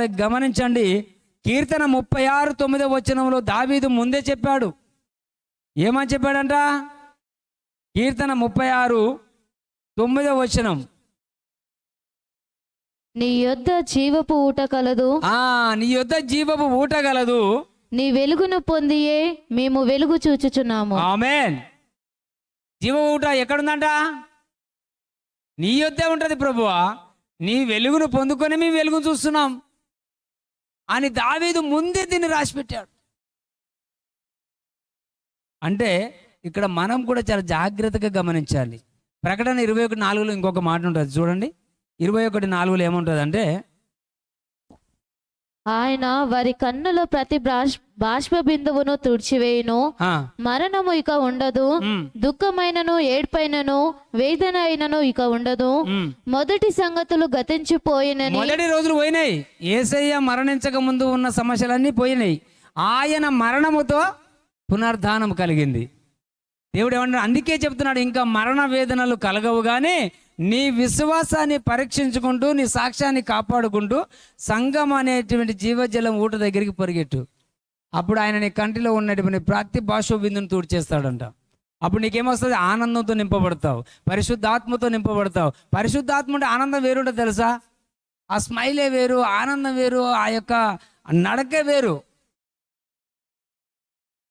గమనించండి. కీర్తన ముప్పై ఆరు తొమ్మిదో వచనంలో దావీదు ముందే చెప్పాడు. ఏమని చెప్పాడంట? కీర్తన ముప్పై ఆరు తొమ్మిదో వచనం. నీ యొద్ద జీవపు ఊట కలదు. ఆ నీ యొద్ద జీవపు ఊట గలదు నీ వెలుగును పొందియే మేము వెలుగు చూచుచున్నాము. ఆమెన్. జీవ ఊట ఎక్కడుందంట? నీ యొద్దే ఉంటది ప్రభువా. నీ వెలుగును పొందుకొని మీ వెలుగును చూస్తున్నాం. అని దావీదు ముందే దీన్ని రాసిపెట్టాడు. అంటే ఇక్కడ మనం కూడా చాలా జాగ్రత్తగా గమనించాలి. ప్రకటన ఇరవై ఒకటి నాలుగులో ఇంకొక మాట ఉంటుంది. చూడండి. ఇరవై ఒకటి నాలుగులో ఏముంటుంది అంటే ఆయన వారి కన్నుల ప్రతి బాష్ బాష్ప బిందువును తుడిచివేయును మరణము ఇక ఉండదు. దుఃఖమైనను ఏడ్పైనను వేదన అయినను ఇక ఉండదు. మొదటి సంగతులు గతించిపోయినని మొదటి రోజులు పోయినాయి. ఏసయ్య మరణించక ముందు ఉన్న సమస్యలన్నీ పోయినాయి. ఆయన మరణముతో పునర్ధానం కలిగింది. దేవుడు ఏమన్నా అందుకే చెప్తున్నాడు ఇంకా మరణ వేదనలు కలగవు కానీ నీ విశ్వాసాన్ని పరీక్షించుకుంటూ నీ సాక్ష్యాన్ని కాపాడుకుంటూ సంఘం అనేటువంటి జీవజలం ఊట దగ్గరికి పరిగెట్టు. అప్పుడు ఆయన నీ కంటిలో ఉన్నటువంటి ప్రతి భాష బిందును తూడ్చేస్తాడంట అప్పుడు నీకేమొస్తుంది? ఆనందంతో నింపబడతావు. పరిశుద్ధాత్మతో నింపబడతావు. పరిశుద్ధాత్మ అంటే ఆనందం వేరుంటుంది తెలుసా? ఆ స్మైలే వేరు ఆనందం వేరు ఆ యొక్క నడకే వేరు.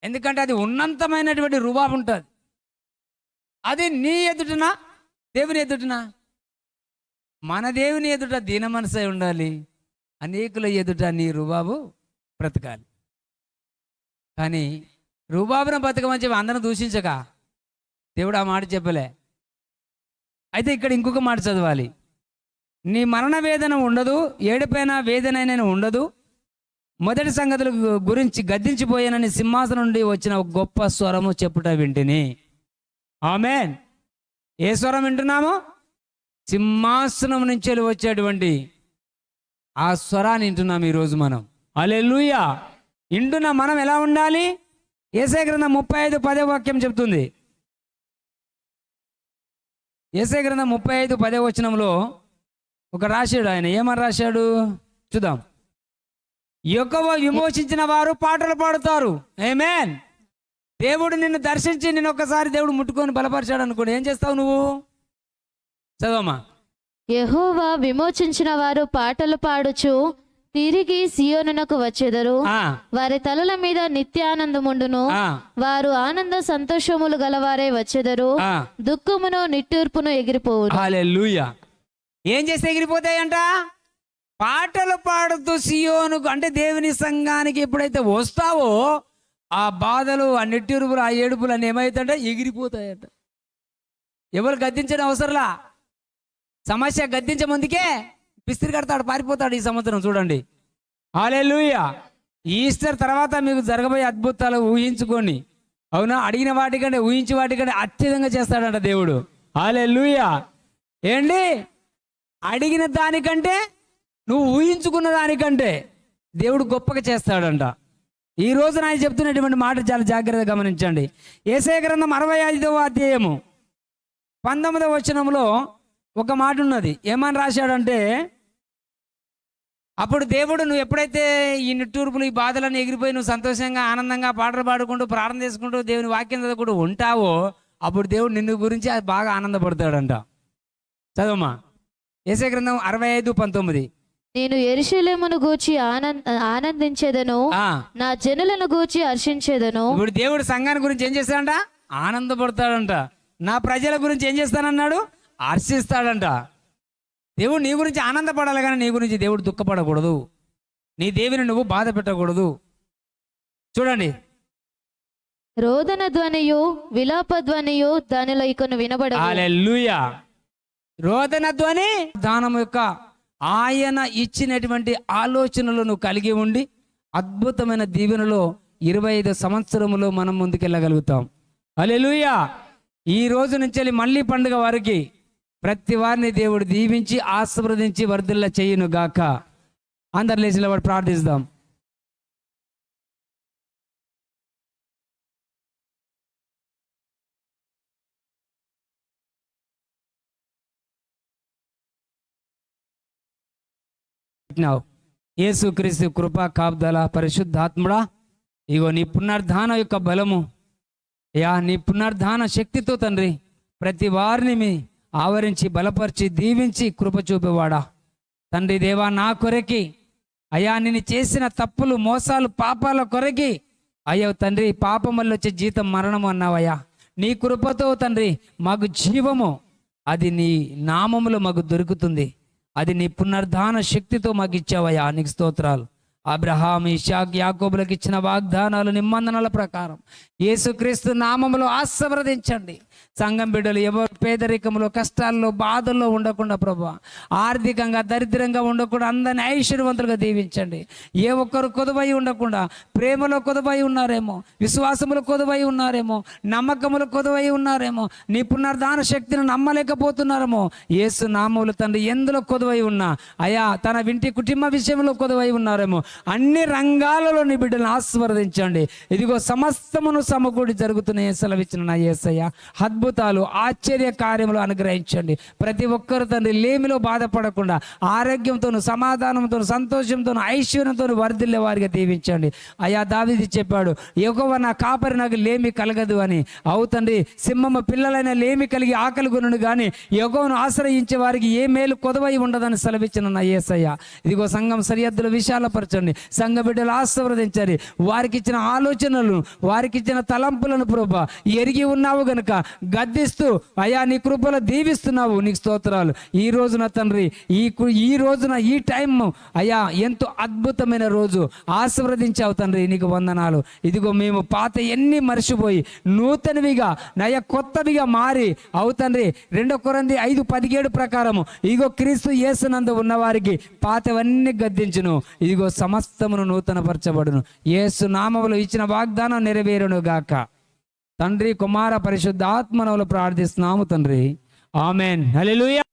ఎందుకంటే అది ఉన్నంతమైనటువంటి రుబాబు ఉంటుంది. అది నీ ఎదుటన దేవుని ఎదుటనా? మన దేవుని ఎదుట దీన మనసై ఉండాలి. అనేకుల ఎదుట నీ రుబాబు బ్రతకాలి. కానీ రుబాబున బతకమని చెప్పి అందరం దూషించక. దేవుడు ఆ మాట చెప్పలే. అయితే ఇక్కడ ఇంకొక మాట చదవాలి. నీ మరణ వేదన ఉండదు ఏడుపైన వేదనైనా ఉండదు. మొదటి సంగతుల గురించి గద్దించిపోయానని సింహాసనం నుండి వచ్చిన గొప్ప స్వరము చెప్పుట వింటిని. ఆమెన్. ఏ స్వరం వింటున్నాము? సింహాసనం నుంచి వెళ్ళి వచ్చేటువంటి ఆ స్వరాన్ని వింటున్నాం ఈరోజు మనం. అలెలుయా వింటున్న మనం ఎలా ఉండాలి? ఏసే గ్రంథం ముప్పై ఐదు పదే వాక్యం చెప్తుంది. ఏసే గ్రంథం ముప్పై ఐదు పదే వచనంలో ఒక రాశాడు ఆయన. ఏమని రాశాడు? చూద్దాం. ఎక్కువ విమోచించిన వారు పాటలు పాడుతారు. ఏమేన్ దేవుడు నిన్ను దర్శించి నిన్ను ఒక్కసారి దేవుడు ముట్టుకొని బలపరిచాడు అనుకోండి ఏం చేస్తావు నువ్వు? చదవమ్మా. యెహోవా విమోచించిన వారు పాటలు పాడుచు తిరిగి సియోనునకు వచ్చెదరు. వారి తలల మీద నిత్యానందముండును. వారు ఆనంద సంతోషములు గలవారే వచ్చెదరు. దుఃఖమును నిట్టూర్పును హల్లెలూయా. ఏం చేస్తే ఎగిరిపోతాయంట? పాటలు పాడుతూ సియోను అంటే దేవుని సంఘానికి ఎప్పుడైతే వస్తావో ఆ బాధలు ఆ నెట్టిరుపులు ఆ ఏడుపులు అన్నీ ఏమవుతాయంటే ఎగిరిపోతాయంట. ఎవరు గద్దించడం అవసరంలా? సమస్య గద్దించే ముందుకే పిస్తిరి కడతాడు పారిపోతాడు ఈ సంవత్సరం చూడండి. హాలెలూయా! ఈస్టర్ తర్వాత మీకు జరగబోయే అద్భుతాలు ఊహించుకొని అవునా? అడిగిన వాటికంటే ఊహించి వాటికంటే అత్యధికంగా చేస్తాడంట దేవుడు. హాలెలూయా! ఏంటి? అడిగిన దానికంటే నువ్వు ఊహించుకున్న దానికంటే దేవుడు గొప్పగా చేస్తాడంట. ఈ రోజు ఆయన చెప్తున్నటువంటి మాట చాలా జాగ్రత్తగా గమనించండి. ఏసే గ్రంథం అరవై ఐదవ అధ్యాయము పంతొమ్మిదవ వచనంలో ఒక మాట ఉన్నది. ఏమని రాశాడంటే అప్పుడు దేవుడు నువ్వు ఎప్పుడైతే ఈ నిట్టూర్పులు ఈ బాధలను ఎగిరిపోయి నువ్వు సంతోషంగా ఆనందంగా పాటలు పాడుకుంటూ ప్రార్థన చేసుకుంటూ దేవుని వాక్యం చదువుకుంటూ ఉంటావో అప్పుడు దేవుడు నిన్ను గురించి అది బాగా ఆనందపడతాడంట. చదవమ్మా. ఏసే గ్రంథం అరవై ఐదు పంతొమ్మిది. నేను ఎరుషలేమును గూర్చి ఆనంద ఆనందించేదను నా జనులను గూర్చి హర్షించేదను. ఇప్పుడు దేవుడు సంఘాన్ని గురించి ఏం చేస్తాడంట? ఆనందపడతాడంట. నా ప్రజల గురించి ఏం చేస్తానన్నాడు? హర్షిస్తాడంట. దేవుడు నీ గురించి ఆనందపడాలి కానీ నీ గురించి దేవుడు దుఃఖపడకూడదు. నీ దేవుని నువ్వు బాధ పెట్టకూడదు. చూడండి. రోదన ధ్వనియు విలాప ధ్వనియు దానిలో ఇకను వినబడవు హల్లెలూయా. రోదన ధ్వని దానం యొక్క ఆయన ఇచ్చినటువంటి ఆలోచనలను కలిగి ఉండి అద్భుతమైన దీవెనలో ఇరవై ఐదు సంవత్సరములో మనం ముందుకెళ్ళగలుగుతాం. అలెలుయా ఈ రోజు నుంచి వెళ్ళి మళ్ళీ పండుగ వారికి ప్రతి వారిని దేవుడు దీవించి ఆశీర్వదించి వర్ధిల్ల చేయును గాక అందరు లేచిన వాడు ప్రార్థిస్తాం. Now యేసుక్రీస్తు కృపా కాపుదల పరిశుద్ధాత్ముడా ఇగో నీ పునర్ధాన యొక్క బలము యా నీ పునర్ధాన శక్తితో తండ్రి ప్రతి వారిని మీ ఆవరించి బలపరిచి దీవించి కృప చూపేవాడా. తండ్రి దేవా నా కొరకి అయా నేను చేసిన తప్పులు మోసాలు పాపాల కొరకి అయ్యో తండ్రి పాపం వల్ల వచ్చే జీతం మరణము అన్నావయ్యా. నీ కృపతో తండ్రి మాకు జీవము అది నీ నామములో మాకు దొరుకుతుంది. అది నీ పునర్ధాన శక్తితో మాకు ఇచ్చావయ్యా నీకు స్తోత్రాలు. అబ్రహాం ఇషాక్ యాకోబులకు ఇచ్చిన వాగ్దానాలు నిబంధనల ప్రకారం. యేసుక్రీస్తు నామములో ఆశీర్వదించండి. సంఘం బిడ్డలు ఎవరు పేదరికంలో కష్టాల్లో బాధల్లో ఉండకుండా ప్రభు ఆర్థికంగా దరిద్రంగా ఉండకుండా అందరిని ఐశ్వర్యవంతులుగా దీవించండి. ఏ ఒక్కరు కొదవై ఉండకుండా ప్రేమలో కొదవై ఉన్నారేమో విశ్వాసములు కొదవై ఉన్నారేమో నమ్మకములు కొదవై ఉన్నారేమో నీ పునర్ధాన శక్తిని నమ్మలేకపోతున్నారేమో యేసు నామములు తండ్రి ఎందులో కొదవై ఉన్నా అయా తన వింటి కుటుంబ విషయంలో కొదవై ఉన్నారేమో అన్ని రంగాలలో నీ బిడ్డలను ఇదిగో సమస్తమును సమకూడి జరుగుతున్న సెలవిచ్చిన నా ఏసయ్య అద్భుతాలు ఆశ్చర్య కార్యములు అనుగ్రహించండి. ప్రతి ఒక్కరు తండ్రి లేమిలో బాధపడకుండా ఆరోగ్యంతోను సమాధానంతో సంతోషంతో ఐశ్వర్యంతో వర్ధిల్లే వారిగా దీవించండి. అయా దావిది చెప్పాడు ఎగువ నా కాపరి నాకు లేమి కలగదు అని. అవు తండ్రి సింహమ్మ పిల్లలైన లేమి కలిగి ఆకలి కొనుడు కానీ ఎగువను ఆశ్రయించే వారికి ఏ మేలు కొదవై ఉండదని సెలవిచ్చిన నా ఏసయ్య ఇదిగో సంఘం సరిహద్దులు విశాలపరచండి. సంఘ బిడ్డలు ఆశీర్వదించండి. వారికి ఇచ్చిన ఆలోచనలను వారికి ఇచ్చిన తలంపులను ప్రభా ఎరిగి ఉన్నావు గనుక గద్దిస్తూ అయా నీ కృపలో దీవిస్తున్నావు నీకు స్తోత్రాలు. ఈ రోజున తండ్రి ఈ ఈ రోజున ఈ టైం అయా ఎంతో అద్భుతమైన రోజు. ఆశీర్వదించావు తండ్రి నీకు వందనాలు. ఇదిగో మేము పాత ఎన్ని మర్చిపోయి నూతనవిగా నయ కొత్తవిగా మారి అవు తండ్రి రెండో కొరంది ఐదు పదిహేడు ప్రకారము ఇదిగో క్రీస్తు యేసునందు ఉన్నవారికి పాతవన్నీ గద్దించును. ఇదిగో సమస్తమును నూతనపరచబడును. ఏసు నామములు ఇచ్చిన వాగ్దానం నెరవేరును గాక. తండ్రి కుమార పరిశుద్ధ ఆత్మనవులు ప్రార్థిస్తున్నాము తండ్రి. ఆమెన్. హల్లెలూయా.